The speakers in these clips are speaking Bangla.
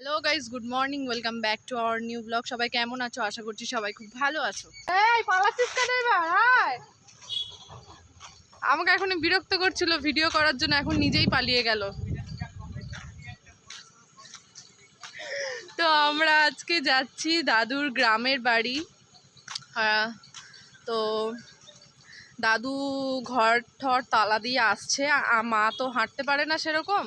Hello guys good morning welcome back to our new blog সবাই কেমন আছো? আশা করছি সবাই খুব ভালো আছো। এই পালাচ্ছিস কেন এবার আমাকে এখন বিরক্ত করছিল। ভিডিও করার জন্য এখন নিজেই পালিয়ে গেল। তো আমরা আজকে যাচ্ছি দাদুর গ্রামের বাড়ি। আহ, তো দাদু ঘর ঠর তালা দিয়ে আসছে। মা তো হাঁটতে পারে না সেরকম।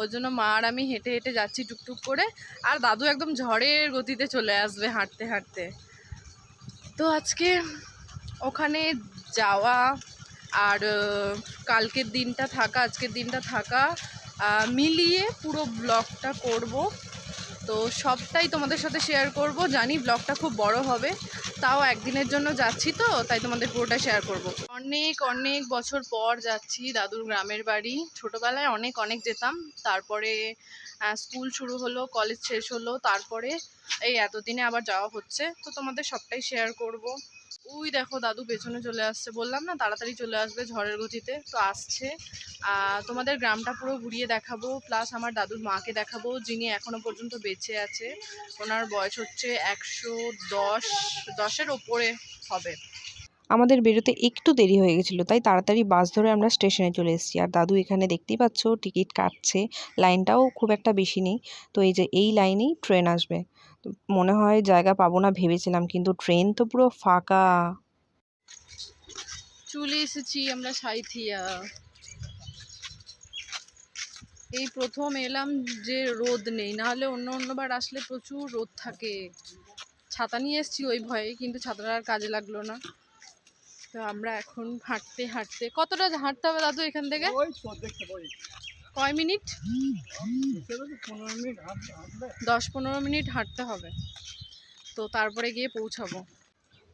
ওই জন্য মা আর আমি হেঁটে হেঁটে যাচ্ছি টুকটুক করে, আর দাদু একদম ঝড়ের গতিতে চলে আসবে হাঁটতে হাঁটতে। তো আজকে ওখানে যাওয়া আর কালকের দিনটা থাকা, আজকের দিনটা থাকা মিলিয়ে পুরো ব্লগটা করব। তো সবটাই তোমাদের সাথে শেয়ার করব। জানি ব্লগটা খুব বড় হবে, তাও একদিনের জন্য যাচ্ছি তো, তাই তোমাদের পুরোটা শেয়ার করব। অনেক অনেক বছর পর যাচ্ছি দাদুর গ্রামের বাড়ি। ছোটোবেলায় অনেক অনেক যেতাম, তারপরে স্কুল শুরু হলো কলেজ শেষ হলো, তারপরে এই এতদিনে আবার যাওয়া হচ্ছে, তো তোমাদের সবটাই শেয়ার করব। ওই দেখো দাদু পেছনে চলে আসছে। বললাম না, তাড়াতাড়ি চলে আসবে ঝড়ের গতিতে। তো আসছে। তোমাদের গ্রামটা পুরো ঘুরিয়ে দেখাবো। প্লাস আমার দাদুর মাকে দেখাবো, যিনি এখনও পর্যন্ত বেঁচে আছে। ওনার বয়স হচ্ছে একশো দশ, দশের ওপরে হবে। আমাদের বেরোতে একটু দেরি হয়ে গেছিল, তাই তাড়াতাড়ি বাস ধরে আমরা স্টেশনে চলে এসেছি। আর দাদু এখানে দেখতেই পাচ্ছ, টিকিট কাটছে। লাইনটাও খুব একটা বেশি নেই। তো এই যে, এই লাইনেই ট্রেন আসবে। মনে হয় জায়গা পাবো না ভেবেছিলাম কিন্তু ট্রেন তো পুরো ফাঁকা। চলে এসেছি আমরা সাইথিয়া। এই প্রথম এলাম যে রোদ নেই নাহলে অন্য অন্যবার আসলে প্রচুর রোদ থাকে। ছাতা নিয়ে এসেছি ওই ভয়ে কিন্তু ছাতাটা আর কাজে লাগল না। তো আমরা এখন হাঁটতে হাঁটতে কতটা হাঁটতে হবে দাদু এখান থেকে? কয় মিনিট? দশ পনেরো মিনিট হাঁটতে হবে। তো তারপরে গিয়ে পৌঁছাবো।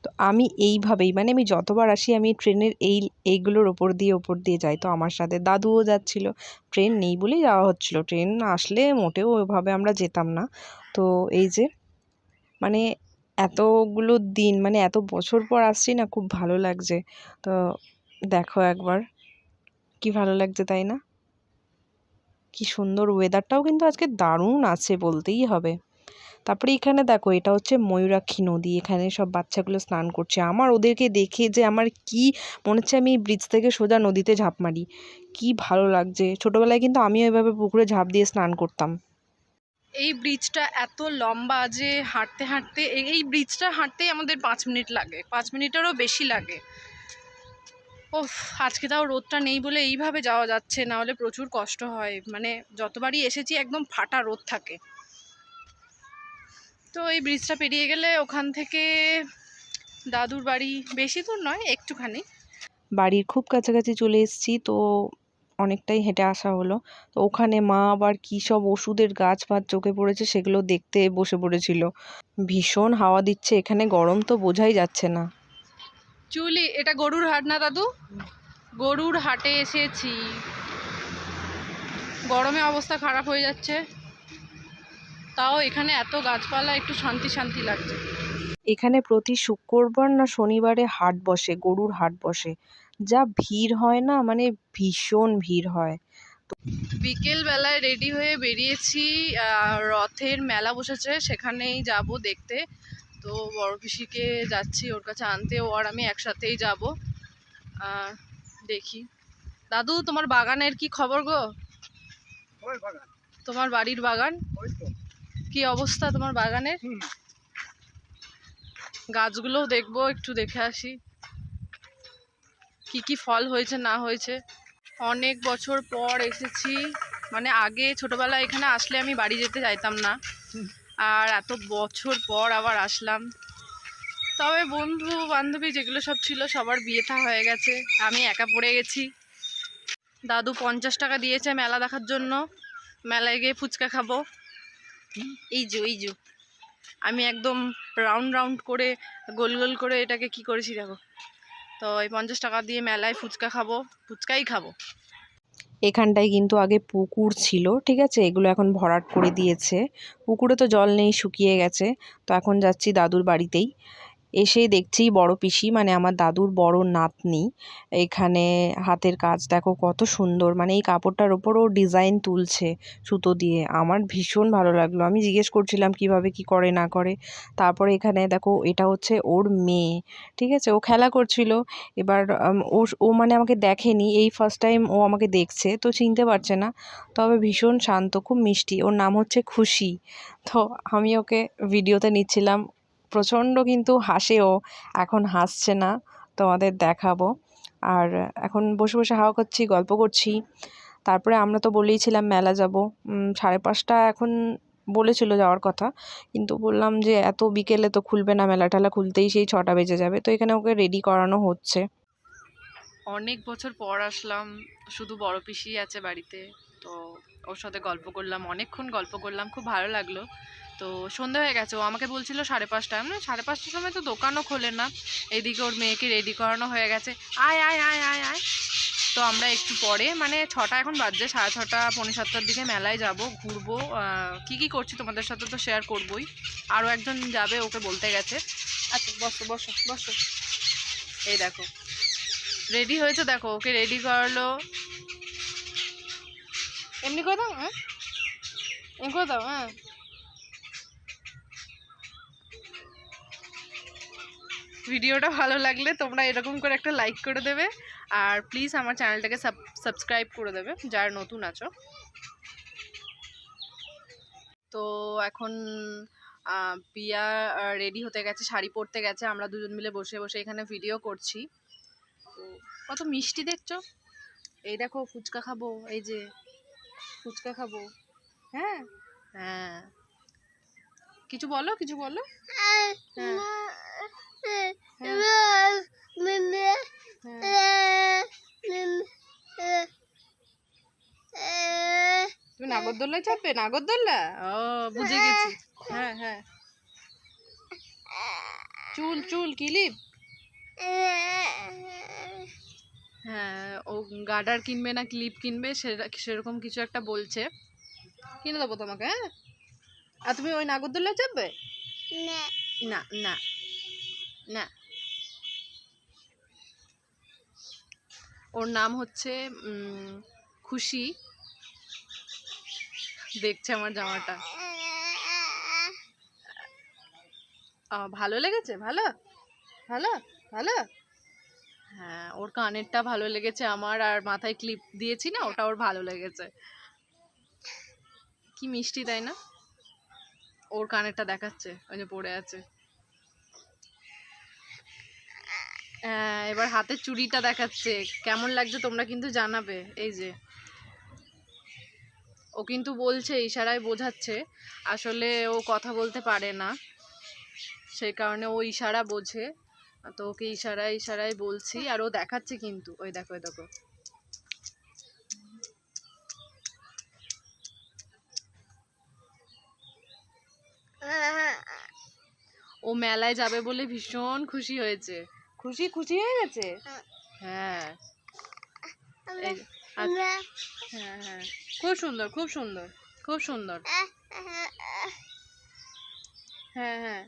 তো আমি এইভাবেই মানে আমি যতবার আসি, আমি ট্রেনের এই, এইগুলোর ওপর দিয়ে ওপর দিয়ে যাই। তো আমার সাথে দাদুও যাচ্ছিল। ট্রেন নেই বলেই যাওয়া হচ্ছিল। ট্রেন আসলে মোটেও ওইভাবে আমরা যেতাম না। তো এই যে মানে এতগুলো দিন মানে এত বছর পর আসছি না, খুব ভালো লাগছে। তো দেখো একবার, কি ভালো লাগছে তাই না? কি সুন্দর ওয়েদারটাও কিন্তু আজকে দারুণ আছে বলতেই হবে। তারপরে এখানে দেখো, এটা হচ্ছে ময়ূরাক্ষী নদী, এখানে সব বাচ্চাগুলো স্নান করছে। আমার ওদেরকে দেখে যে আমার কি, মনে হচ্ছে আমি ব্রিজ থেকে সোজা নদীতে ঝাঁপ মারি। কি ভালো লাগছে। ছোটোবেলায় কিন্তু আমিও এভাবে পুকুরে ঝাঁপ দিয়ে স্নান করতাম। এই ব্রিজটা এত লম্বা যে হাঁটতে হাঁটতে, এই- ব্রিজটা হাঁটতেই আমাদের পাঁচ মিনিট লাগে। পাঁচ মিনিটেরও বেশি লাগে। ওফ, আজকে তাও রোদটা নেই বলে এইভাবে যাওয়া যাচ্ছে, না হলে প্রচুর কষ্ট হয়। মানে যতবারই এসেছি, একদম ফাটা রোদ থাকে। তো এই ব্রিজটা পেরিয়ে গেলে ওখান থেকে দাদুর বাড়ি, বেশি দূর নয়, একটুখানি। বাড়ির খুব কাছাকাছি চলে এসেছি, তো অনেকটাই হেঁটে আসা হলো। তো ওখানে মা আবার কী সব ওষুধের গাছ ফাছ চোখে পড়েছে, সেগুলো দেখতে বসে পড়েছিল। ভীষণ হাওয়া দিচ্ছে, এখানে গরম তো বোঝাই যাচ্ছে না। চুলি এটা গরুর হাট না দাদু? গরুর হাটে এসেছি। গরমে অবস্থা খারাপ হয়ে যাচ্ছে। তাও এখানে এত গাছপালা একটু শান্তি শান্তি লাগছে। এখানে প্রতি শুক্রবার না শনিবারে হাট বসে গরুর হাট বসে। যা ভিড় হয় না মানে ভীষণ ভিড় হয়। বিকেল বেলায় রেডি হয়ে বেরিয়েছি আহ, রথের মেলা বসেছে সেখানেই যাব দেখতে। তো বড় পিসিকে যাচ্ছি ওর কাছে আনতে ও আর আমি একসাথেই যাব। দেখি। দাদু তোমার বাগানের কি খবর গো? তোমার বাড়ির বাগান? কি অবস্থা তোমার বাগানের। গাছগুলো দেখব একটু দেখে আসি। কি কি ফল হয়েছে না হয়েছে? অনেক বছর পর এসেছি। মানে আগে ছোটবেলায় এখানে আসলে আমি বাড়ি যেতে চাইতাম না। আর এত বছর পর আবার আসলাম। তবে বন্ধু, বান্ধবী যেগুলো সব ছিল, সবার বিয়ে থা হয়ে গেছে। আমি একা পড়ে গেছি। দাদু পঞ্চাশ টাকা দিয়েছে মেলা দেখার জন্য। মেলায় গিয়ে ফুচকা খাব। এই যে এই যে। আমি একদম রাউন্ড রাউন্ড করে, গোল গোল করে এটাকে কি করেছি দেখো। তো এই পঞ্চাশ টাকা দিয়ে মেলায় ফুচকা খাব। ফুচকাই খাব। এখানটায় কিন্তু আগে পুকুর ছিল, ঠিক আছে? এগুলো এখন ভরাট করে দিয়েছে। পুকুরে তো জল নেই, শুকিয়ে গেছে। তো এখন যাচ্ছি দাদুর বাড়িতেই। এসেই দেখছি বড় পিসি মানে আমার দাদুর বড় নাতনি। এখানে হাতের কাজ, দেখো কত সুন্দর। মানে এই কাপড়টার ওপরও ডিজাইন তুলছে সুতো দিয়ে। আমার ভীষণ ভালো লাগল। আমি জিজ্ঞেস করছিলাম কীভাবে, কি করে, না করে। তারপরে এখানে দেখো, এটা হচ্ছে ওর মেয়ে, ঠিক আছে? ও খেলা করছিল। এবার ও ও মানে আমাকে দেখেনি। এই ফার্স্ট টাইম ও আমাকে দেখছে, তো চিনতে পারছে না। তবে ভীষণ শান্ত, খুব মিষ্টি। ওর নাম হচ্ছে খুশি। তো আমি ওকে ভিডিওতে নিচ্ছিলাম। প্রচণ্ড কিন্তু হাসে ও এখন হাসছে না। তোমাদের দেখাবো। আর এখন বসে বসে হাওয়া করছি, গল্প করছি। তারপরে আমরা তো বলেইছিলাম মেলা যাব। সাড়ে পাঁচটা এখন বলেছিল যাওয়ার কথা। কিন্তু বললাম যে এত বিকেলে তো খুলবে না, মেলা টেলা খুলতেই সেই ছটা বেজে যাবে। তো এখানে ওকে রেডি করানো হচ্ছে। অনেক বছর পর আসলাম। শুধু বড় পিসি আছে বাড়িতে। তো ওর সাথে গল্প করলাম, অনেকক্ষণ গল্প করলাম। খুব ভালো লাগল। তো সন্ধে হয়ে গেছে ও আমাকে বলছিল সাড়ে পাঁচটা মানে সাড়ে পাঁচটার সময় তো দোকানও খোলে না। এদিকে ওর মেয়েকে রেডি করানো হয়ে গেছে। আয় আয় আয় আয় আয়। তো আমরা একটু পরে মানে ছটা এখন বাজছে সাড়ে ছটা পৌনে সাতটার দিকে মেলায় যাব ঘুরবো। কি কি করছি তোমাদের সাথে তো শেয়ার করবোই। আরও একজন যাবে ওকে বলতে গেছে। আচ্ছা বসো বসো বসো। এই দেখো। রেডি হয়েছে দেখো ওকে রেডি করালো। এমনি করে দাও হ্যাঁ? এমনি করে দাও হ্যাঁ? ভিডিওটা ভালো লাগলে তোমরা এরকম করে একটা লাইক করে দেবে। আর প্লিজ আমার চ্যানেলটাকে সাবস্ক্রাইব করে দেবে, যারা নতুন আছো। তো এখন পিয়া রেডি হতে গেছে, শাড়ি পরতে গেছে। আমরা দুজন মিলে বসে বসে এখানে ভিডিও করছি। তো কত মিষ্টি দেখছ? এই দেখো ফুচকা খাব, এই যে ফুচকা খাব। হ্যাঁ? হ্যাঁ। কিছু বলো কিছু বলো? হ্যাঁ। তুমি নাগরদোল্লায় চাপবে? নাগরদোল্লা? ও, বুঝে গেছি। হ্যাঁ হ্যাঁ। চুল চুল, কিলিপ? হ্যাঁ ও গার্ডার কিনবে না, ক্লিপ কিনবে, সেরা- সেরকম কিছু একটা বলছে। কিনে দেবো তোমাকে হ্যাঁ? আর তুমি ওই নাগরদোল্লায় চাপবে না। না না ওর নাম হচ্ছে খুশি। দেখছে আমার জামাটা। ভালো লেগেছে? ভালো? ভালো? ভালো? হ্যাঁ ওর কানেরটা ভালো লেগেছে আমার আর মাথায় ক্লিপ দিয়েছি না ওটা ওর ভালো লেগেছে। কি মিষ্টি তাই না? ওর কানেরটা দেখাচ্ছে, ওই যে পড়ে আছে। হ্যাঁ এবার হাতের চুড়িটা দেখাচ্ছে। কেমন লাগছে তোমরা কিন্তু জানাবে, এই যে। ও কিন্তু বলছে, ইশারায় বোঝাচ্ছে। আসলে ও কথা বলতে পারে না। সেই কারণে ও ইশারা বোঝে। তো ওকে ইশারায় ইশারায় বলছি, আর ও দেখাচ্ছে কিন্তু। ওই দেখো ওই দেখো। ও মেলায় যাবে বলে ভীষণ খুশি হয়েছে। খুশি খুশি হয়ে গেছে? হ্যাঁ। হ্যাঁ হ্যাঁ। খুব সুন্দর খুব সুন্দর খুব সুন্দর। হ্যাঁ হ্যাঁ।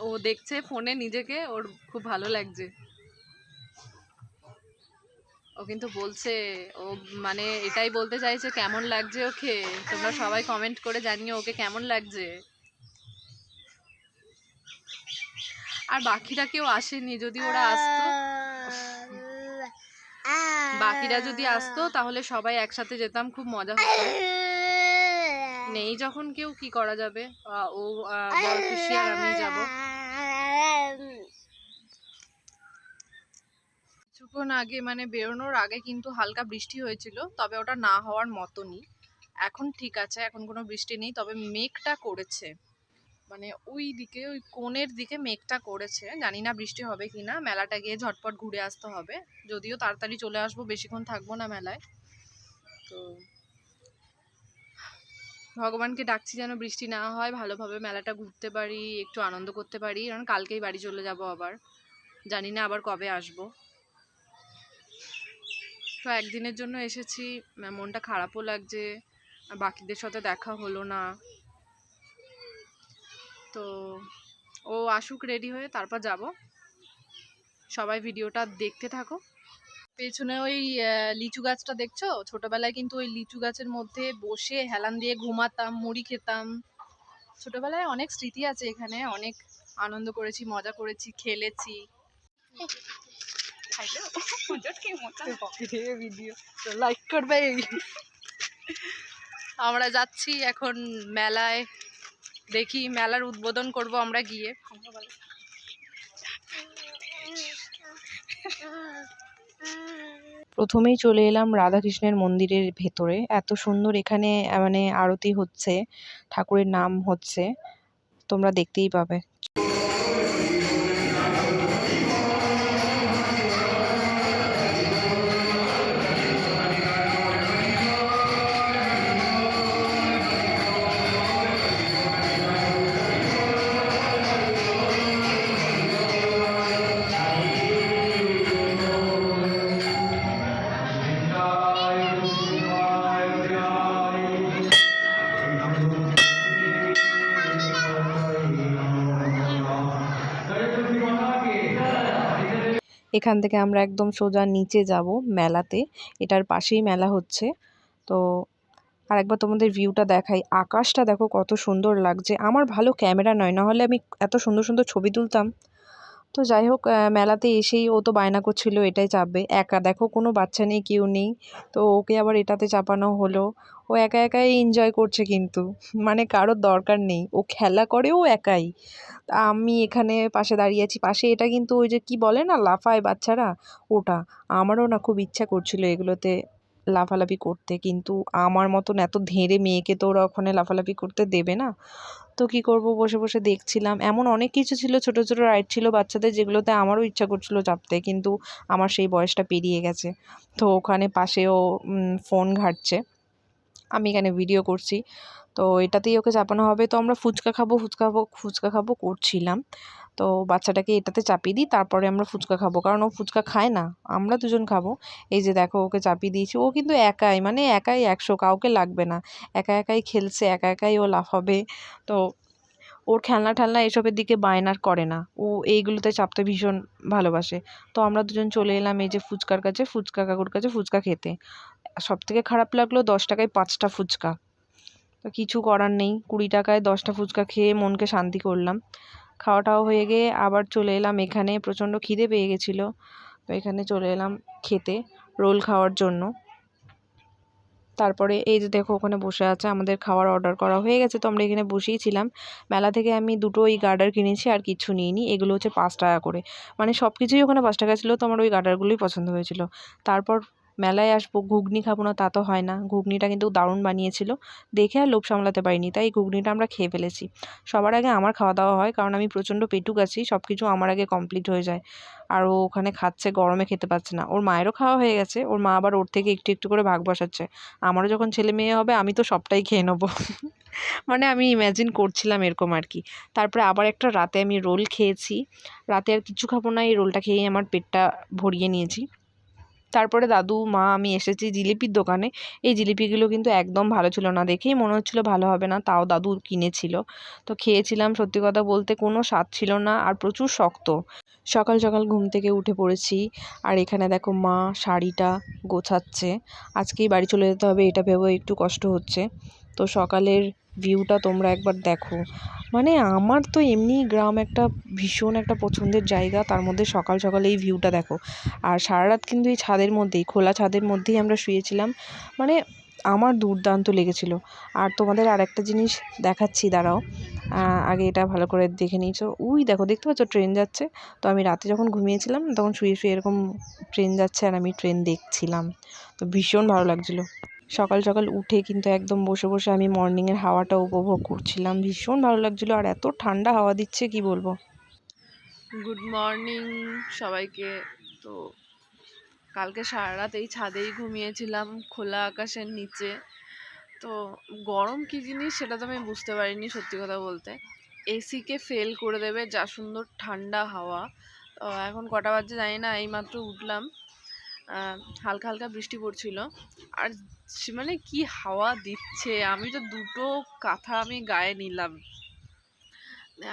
ও দেখছে ফোনে নিজেকে ওর খুব ভালো লাগছে। ও কিন্তু বলছে, ও মানে এটাই বলতে চাইছে, কেমন লাগছে ওকে? তোমরা সবাই কমেন্ট করে জানিও ওকে কেমন লাগছে? আর বাকিরা কেউ আসেনি, যদি ওরা আসতো বাকিরা যদি আসতো, তাহলে সবাই একসাথে যেতাম, খুব মজা হতো। নেই যখন কেউ, কি করা যাবে? ও আর আমি যাব। কিছুক্ষণ আগে মানে বেরোনোর আগে কিন্তু হালকা বৃষ্টি হয়েছিল, তবে ওটা না হওয়ার মতনই। এখন ঠিক আছে, এখন কোনো বৃষ্টি নেই, তবে মেঘটা করেছে। মানে ওই দিকে, ওই কোণের দিকে মেঘটা করেছে। জানি না বৃষ্টি হবে কি না, মেলাটা গিয়ে ঝটপট ঘুরে আসতে হবে। যদিও তাড়াতাড়ি চলে আসব, বেশিক্ষণ থাকব না মেলায়। তো ভগবানকে ডাকছি যেন বৃষ্টি না হয়, ভালোভাবে মেলাটা ঘুরতে পারি, একটু আনন্দ করতে পারি। কারণ কালকেই বাড়ি চলে যাব আবার। জানি না আবার কবে আসব। তো একদিনের জন্য এসেছি মনটা খারাপও লাগছে বাকিদের সাথে দেখা হলো না। তো ও আসুক রেডি হয়ে, তারপর যাব। সবাই ভিডিওটা দেখতে থাকো। পেছনে ওই লিচু গাছটা দেখছ? ছোটবেলায় কিন্তু ওই লিচু গাছের মধ্যে বসে হেলান দিয়ে ঘুমাতাম, মুড়ি খেতাম। ছোটবেলায় অনেক স্মৃতি আছে এখানে, অনেক আনন্দ করেছি, মজা করেছি, খেলেছি। ভিডিও লাইক করবে আমরা যাচ্ছি এখন মেলায়। দেখি মেলার উদ্বোধন করব আমরা গিয়ে। প্রথমেই চলে এলাম রাধাকৃষ্ণের মন্দিরের ভেতরে। এত সুন্দর এখানে মানে আরতি হচ্ছে। ঠাকুরের নাম হচ্ছে। তোমরা দেখতেই পাবে। এখান থেকে আমরা একদম সোজা নিচে যাব মেলাতে। এটার পাশেই মেলা হচ্ছে। তো আর একবার তোমাদের ভিউটা দেখাই। আকাশটা দেখো কত সুন্দর লাগছে। আমার ভালো ক্যামেরা নয়, নাহলে আমি এত সুন্দর সুন্দর ছবি তুলতাম। তো যাই হোক মেলাতে এসেই ও তো বায়না করছিল এটাই চাপবে। একা দেখো, কোনো বাচ্চা নেই, কেউ নেই। তো ওকে আবার এটাতে চাপানো হলো। ও একা একাই এনজয় করছে কিন্তু। মানে কারোর দরকার নেই। ও খেলা করে, ও একাই। আমি এখানে পাশে দাঁড়িয়ে আছি। পাশে এটা কিন্তু ওই যে কি বলে না, লাফায় বাচ্চারা? ওটা। আমারও না খুব ইচ্ছা করছিল এগুলোতে লাফালাফি করতে। কিন্তু আমার মতন এত ধেড়ে মেয়েকে তো ওরা ওখানে লাফালাফি করতে দেবে না। তো কি করব? বসে বসে দেখছিলাম। এমন অনেক কিছু ছিল, ছোট ছোট রাইড ছিল বাচ্চাদের যেগুলোতে আমারও ইচ্ছা করছিল চাপতে, কিন্তু আমার সেই বয়সটা পেরিয়ে গেছে। তো ওখানে পাশেও ফোন ঘাঁটছে। আমি এখানে ভিডিও করছি। তো এটাতেই ওকে চাপানো হবে। তো আমরা ফুচকা খাব ফুচকা খাব ফুচকা খাব করছিলাম। তো বাচ্চাটাকে এটাতে চাপিয়ে দিই, তারপরে আমরা ফুচকা খাব। কারণ ও ফুচকা খায় না, আমরা দুজন খাব। এই যে দেখো, ওকে চাপিয়ে দিয়েছি। ও কিন্তু একাই মানে একাই একশো, কাউকে লাগবে না। একা একাই খেলছে, একা একাই ও লাফাবে। তো ওর খেলনা ঠেলনা এসবের দিকে বায়নার করে না। ও এইগুলোতে চাপতে ভীষণ ভালোবাসে। তো আমরা দুজন চলে এলাম এই যে ফুচকার কাছে, ফুচকা কাকুর কাছে ফুচকা খেতে। সব থেকে খারাপ লাগল দশ টাকায় পাঁচটা ফুচকা। তো কিছু করার নেই, কুড়ি টাকায় দশটা ফুচকা খেয়ে মনকে শান্তি করলাম। খাওয়াটাও হয়ে গিয়ে আবার চলে এলাম এখানে, প্রচণ্ড খিদে পেয়ে গেছিল। তো এখানে চলে এলাম খেতে, রোল খাওয়ার জন্য। তারপরে এই যে দেখো ওখানে বসে আছে, আমাদের খাবার অর্ডার করা হয়ে গেছে। তো আমরা এখানে বসেই ছিলাম মেলা থেকে আমি দুটো ওই গার্ডার কিনেছি, আর কিছু নিইনি। এগুলো হচ্ছে পাঁচ টাকা করে। মানে সব কিছুই ওখানে পাঁচ টাকা ছিল, তো আমার ওই গার্ডারগুলোই পছন্দ হয়েছিল। তারপর মেলায় আসব, ঘুগনি খাব না তা তো হয় না। ঘুগনিটা কিন্তু দারুণ বানিয়েছিল। দেখে আর লোভ সামলাতে পারিনি, তাই ঘুগনিটা আমরা খেয়ে ফেলেছি। সবার আগে আমার খাওয়া দাওয়া হয়, কারণ আমি প্রচণ্ড পেটুক আছি সব কিছু আমার আগে কমপ্লিট হয়ে যায়। আর ও ওখানে খাচ্ছে, গরমে খেতে পাচ্ছে না। ওর মায়েরও খাওয়া হয়ে গেছে, ওর মা আবার ওর থেকে একটু একটু করে ভাগ বসাচ্ছে। আমারও যখন ছেলে মেয়ে হবে, আমি তো সবটাই খেয়ে নেব। মানে আমি ইম্যাজিন করছিলাম এরকম আর কি। তারপরে আবার একটা রাতে আমি রোল খেয়েছি। রাতে আর কিছু খাব না, এই রোলটা খেয়েই আমার পেটটা ভরিয়ে নিয়েছি। তারপরে দাদু, মা, আমি এসেছি জিলিপির দোকানে। এই জিলিপিগুলো কিন্তু একদম ভালো ছিল না দেখেই মনে হচ্ছিল ভালো হবে না, তাও দাদু কিনেছিল। তো খেয়েছিলাম সত্যি কথা বলতে কোনো স্বাদ ছিল না আর প্রচুর শক্ত। সকাল সকাল ঘুম থেকে উঠে পড়েছি আর এখানে দেখো মা শাড়িটা গোছাচ্ছে। আজকেই বাড়ি চলে যেতে হবে, এটা ভেবে একটু কষ্ট হচ্ছে। তো সকালের ভিউটা তোমরা একবার দেখো। মানে আমার তো এমনি গ্রাম একটা ভীষণ একটা পছন্দের জায়গা, তার মধ্যে সকাল সকাল এই ভিউটা দেখো। আর সারা রাত কিন্তু এই ছাদের মধ্যেই, খোলা ছাদের মধ্যেই আমরা শুয়েছিলাম। মানে আমার দুর্দান্ত লেগেছিল। আর তোমাদের আর একটা জিনিস দেখাচ্ছি, দাঁড়াও। আগে এটা ভালো করে দেখে নিয়েছো উই দেখো, দেখতে পাচ্ছ ট্রেন যাচ্ছে। তো আমি রাতে যখন ঘুমিয়েছিলাম, তখন শুয়ে শুয়ে এরকম ট্রেন যাচ্ছে আর আমি ট্রেন দেখছিলাম। তো ভীষণ ভালো লাগছিল। সকাল সকাল উঠে কিন্তু একদম বসে বসে আমি মর্নিংয়ের হাওয়াটা উপভোগ করছিলাম। ভীষণ ভালো লাগছিল আর এত ঠান্ডা হাওয়া দিচ্ছে, কি বলব? গুড মর্নিং সবাইকে। তো কালকে সারা রাত এই ছাদেই ঘুমিয়েছিলাম, খোলা আকাশের নিচে। তো গরম কী জিনিস সেটা তো আমি বুঝতে পারিনি সত্যি কথা বলতে। এসিকে ফেল করে দেবে যা সুন্দর ঠান্ডা হাওয়া। এখন কটা বাজে জানি না, এইমাত্র উঠলাম। হালকা হালকা বৃষ্টি পড়ছিল। আর মানে কি হাওয়া দিচ্ছে? আমি তো দুটো কাঁথা আমি গায়ে নিলাম।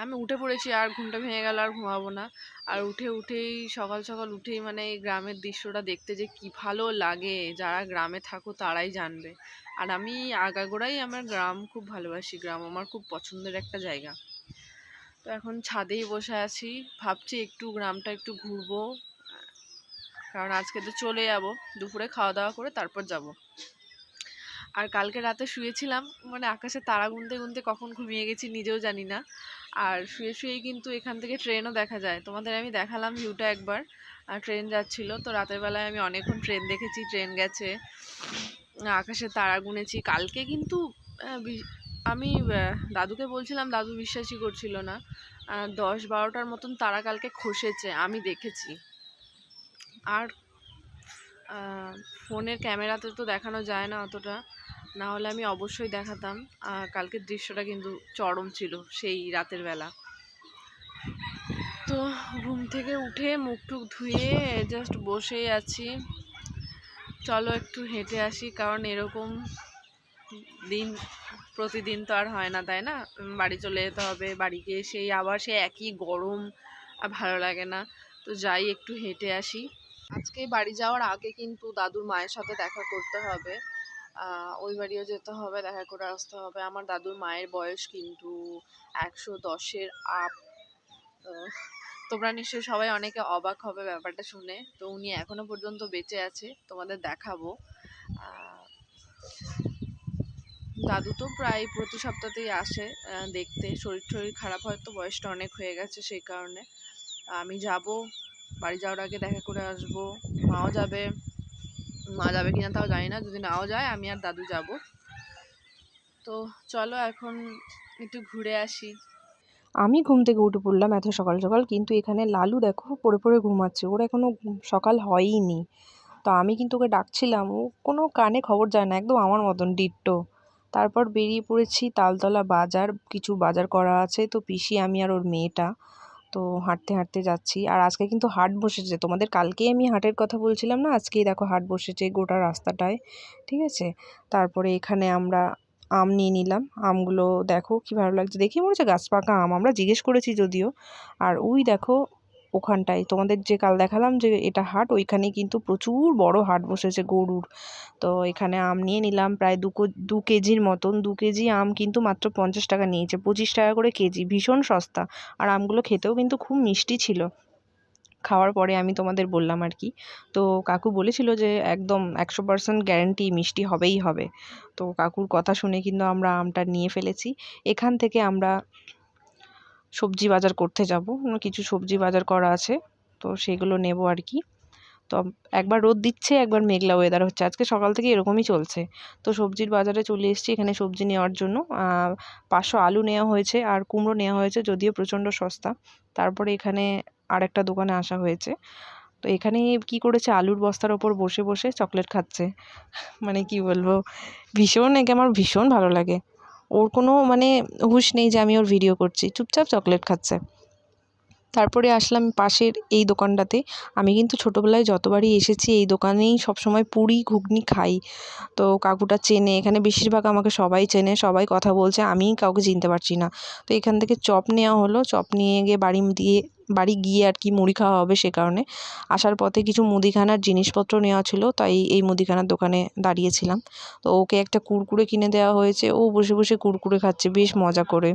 আমি উঠে পড়েছি, আর ঘুমটা ভেঙে গেল, আর ঘুমাবো না। আর উঠে উঠেই, সকাল সকাল উঠেই মানে এই গ্রামের দৃশ্যটা দেখতে যে কি ভালো লাগে। যারা গ্রামে থাকো তারাই জানবে। আর আমি আগাগোড়াই আমার গ্রাম খুব ভালোবাসি। গ্রাম আমার খুব পছন্দের একটা জায়গা। তো এখন ছাদেই বসে আছি। ভাবছি একটু গ্রামটা একটু ঘুরবো। কারণ আজকে তো চলে যাব, দুপুরে খাওয়া দাওয়া করে তারপর যাব। আর কালকে রাতে শুয়েছিলাম মানে আকাশে তারা গুনতে গুনতে কখন ঘুমিয়ে গেছি নিজেও জানি না। আর শুয়ে শুয়েই কিন্তু এখান থেকে ট্রেনও দেখা যায়। তোমাদের আমি দেখালাম ভিউটা একবার, আর ট্রেন যাচ্ছিল, তো রাতের বেলায় আমি অনেকক্ষণ ট্রেন দেখেছি, ট্রেন গেছে, আকাশে তারা গুনেছি। কালকে কিন্তু আমি দাদুকে বলছিলাম, দাদু বিশ্বাসই করছিল না। দশ বারোটার মতন তারা কালকে খসেছে, আমি দেখেছি। আর ফোনের ক্যামেরাতে তো দেখানো যায় না অতটা। না হলে আমি অবশ্যই দেখাতাম। কালকের দৃশ্যটা কিন্তু চরম ছিল সেই রাতের বেলা। তো ঘুম থেকে উঠে মুখ টুক ধুয়ে জাস্ট বসেই আছি। চলো একটু হেঁটে আসি, কারণ এরকম দিন, প্রতিদিন তো আর হয় না, তাই না? বাড়ি চলে যেতে হবে, বাড়ি গিয়ে সেই আবার সেই একই গরম আর ভালো লাগে না। তো যাই একটু হেঁটে আসি। আজকে বাড়ি যাওয়ার আগে কিন্তু দাদুর মায়ের সাথে দেখা করতে হবে। ওই বাড়িও যেতে হবে, দেখা করে আসতে হবে। আমার দাদুর মায়ের বয়স কিন্তু একশো দশের আপ তোমরা নিশ্চয়ই সবাই অনেকে অবাক হবে ব্যাপারটা শুনে। তো উনি এখনও পর্যন্ত বেঁচে আছে, তোমাদের দেখাবো। দাদু তো প্রায় প্রতি সপ্তাহতেই আসে দেখতে। শরীর টরীর খারাপ হয় তো বয়সটা অনেক হয়ে গেছে সেই কারণে। আমি যাব বাড়ি যাওয়ার আগে দেখা করে আসব। মাও যাবে। মা যাবে কিনা তাও জানি না, যদি নাও যায় আমি আর দাদু যাব। তো চলো এখন একটু ঘুরে আসি। আমি ঘুম থেকে উঠে পড়লাম এত সকাল সকাল, কিন্তু এখানে লালু দেখো পড়ে পড়ে ঘুমাচ্ছে। ওর এখনও সকাল হয়ইনি। তো আমি কিন্তু ওকে ডাকছিলাম, ও কোনো কানে খবর যায় না, একদম আমার মতন ডিট্টো। তারপর বেরিয়ে পড়েছি তালতলা বাজার, কিছু বাজার করা আছে, তো পিসি আমি আর ওর মেয়েটা। তো হাঁটতে হাঁটতে যাচ্ছি। আর আজকে কিন্তু হাট বসেছে। তোমাদের কালকেই আমি হাটের কথা বলছিলাম না? আজকেই দেখো হাট বসেছে গোটা রাস্তাটায়, ঠিক আছে? তারপরে এখানে আমরা আম নিয়ে নিলাম। আমগুলো দেখো কী ভালো লাগছে। দেখি মনে হচ্ছে গাছ পাকা আম। আমরা জিজ্ঞেস করেছি যদিও। আর ওই দেখো ওখানটায়। তোমাদের যে কাল দেখালাম যে এটা হাট ওইখানে কিন্তু প্রচুর বড় হাট বসেছে গরুর। তো এখানে আম নিয়ে নিলাম প্রায় দু দু কেজির মতন। দু কেজি আম কিন্তু মাত্র পঞ্চাশ টাকা নিয়েছে, পঁচিশ টাকা করে কেজি, ভীষণ সস্তা। আর আমগুলো খেতেও কিন্তু খুব মিষ্টি ছিল। খাওয়ার পরে আমি তোমাদের বললাম আর কি। তো কাকু বলেছিল যে একদম একশো পার্সেন্ট গ্যারেন্টি মিষ্টি হবেই হবে। তো কাকুর কথা শুনে কিন্তু আমরা আমটা নিয়ে ফেলেছি। এখান থেকে আমরা সবজি বাজার করতে যাব। কিছু সবজি বাজার করা আছে, তো সেগুলো নেব আর কি। তো একবার রোদ দিচ্ছে, একবার মেঘলা ওয়েদার হচ্ছে। আজকে সকাল থেকে এরকমই চলছে। তো সবজির বাজারে চলে এসেছি এখানে সবজি নেওয়ার জন্য। পাঁচশো আলু নেওয়া হয়েছে আর কুমড়ো নেওয়া হয়েছে, যদিও প্রচণ্ড সস্তা। তারপরে এখানে আর একটা দোকানে আসা হয়েছে। তো এখানে কি করেছে? আলুর বস্তার ওপর বসে বসে চকলেট খাচ্ছে। মানে কি বলব? ভীষণ, একে আমার ভীষণ ভালো লাগে। ওর কোনো মানে হুশ নেই যে আমি ওর ভিডিও করছি। চুপচাপ চকলেট খাচ্ছে। তারপরে আসলাম পাশের এই দোকানটাতে। আমি কিন্তু ছোটোবেলায় যতবারই এসেছি, এই দোকানেই সবসময় পুরি, ঘুগনি খাই। তো কাকুটা চেনে, এখানে বেশিরভাগ আমাকে সবাই চেনে, সবাই কথা বলছে আমি কাউকে চিনতে পারছি না। তো এখান থেকে চপ নেওয়া হলো। চপ নিয়ে গিয়ে বাড়ি দিয়ে বাড়ি গিয়ে আর কি মুড়ি খাওয়া হবে সে কারণে। আসার পথে কিছু মুদিখানার জিনিসপত্র নেওয়া ছিল, তাই এই মুদিখানার দোকানে দাঁড়িয়েছিলাম। তো ওকে একটা কুরকুরে কিনে দেওয়া হয়েছে, ও বসে বসে কুরকুরে খাচ্ছে, বেশ মজা করে।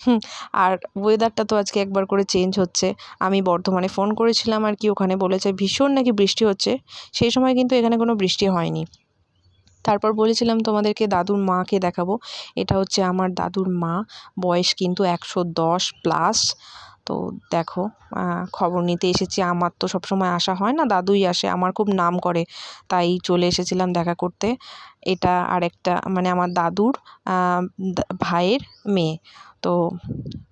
হুম, আর ওয়েদারটা তো আজকে একবার করে চেঞ্জ হচ্ছে। আমি বর্ধমানে ফোন করেছিলাম আর কি, ওখানে বলেছে, ভীষণ নাকি বৃষ্টি হচ্ছে? সেই সময় কিন্তু এখানে কোনো বৃষ্টি হয়নি। তারপর বলেছিলাম তোমাদেরকে দাদুর মাকে দেখাবো। এটা হচ্ছে আমার দাদুর মা, বয়স কিন্তু একশো দশ প্লাস তো দেখো খবর নিতে এসেছি। আমার তো সবসময় আসা হয় না, দাদুই আসে। আমার খুব নাম করে, তাই চলে এসেছিলাম দেখা করতে। এটা আরেকটা মানে আমার দাদুর ভাইয়ের মেয়ে। তো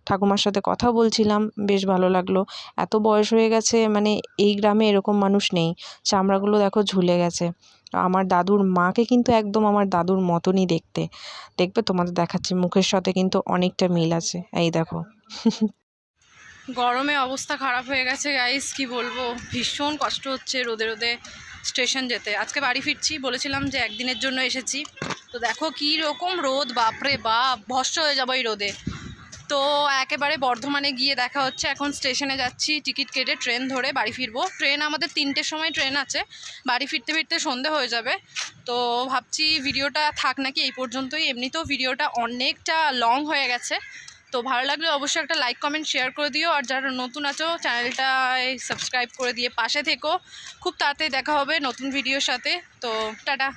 ঠাকুমার সাথে কথা বলছিলাম, বেশ ভালো লাগল। এত বয়স হয়ে গেছে মানে এই গ্রামে এরকম মানুষ নেই। চামড়াগুলো দেখো ঝুলে গেছে। আমার দাদুর মাকে কিন্তু একদম আমার দাদুর মতনই দেখতে। দেখবে তোমাদের দেখাচ্ছি, মুখের সাথে কিন্তু অনেকটা মিল আছে। এই দেখো। গরমে অবস্থা খারাপ হয়ে গেছে গাইস কি বলব? ভীষণ কষ্ট হচ্ছে রোদে রোদে স্টেশন যেতে। আজকে বাড়ি ফিরছি, বলেছিলাম যে একদিনের জন্য এসেছি। তো দেখো কী রকম রোদ, বাপরে বাপ ভস্য হয়ে যাব এই রোদে। তো একেবারে বর্ধমানে গিয়ে দেখা হচ্ছে। এখন স্টেশনে যাচ্ছি, টিকিট কেটে ট্রেন ধরে বাড়ি ফিরবো। ট্রেন আমাদের তিনটের সময় ট্রেন আছে। বাড়ি ফিরতে ফিরতে সন্ধে হয়ে যাবে। তো ভাবছি ভিডিওটা থাক নাকি, এই পর্যন্তই। এমনিতেও ভিডিওটা অনেকটা লং হয়ে গেছে। তো ভালো লাগলে অবশ্যই একটা লাইক কমেন্ট শেয়ার করে দিও। আর যারা নতুন আছো চ্যানেলটায় সাবস্ক্রাইব করে দিয়ে পাশে থেকো। খুব তাড়াতাড়ি দেখা হবে নতুন ভিডিওর সাথে। তো টাটা।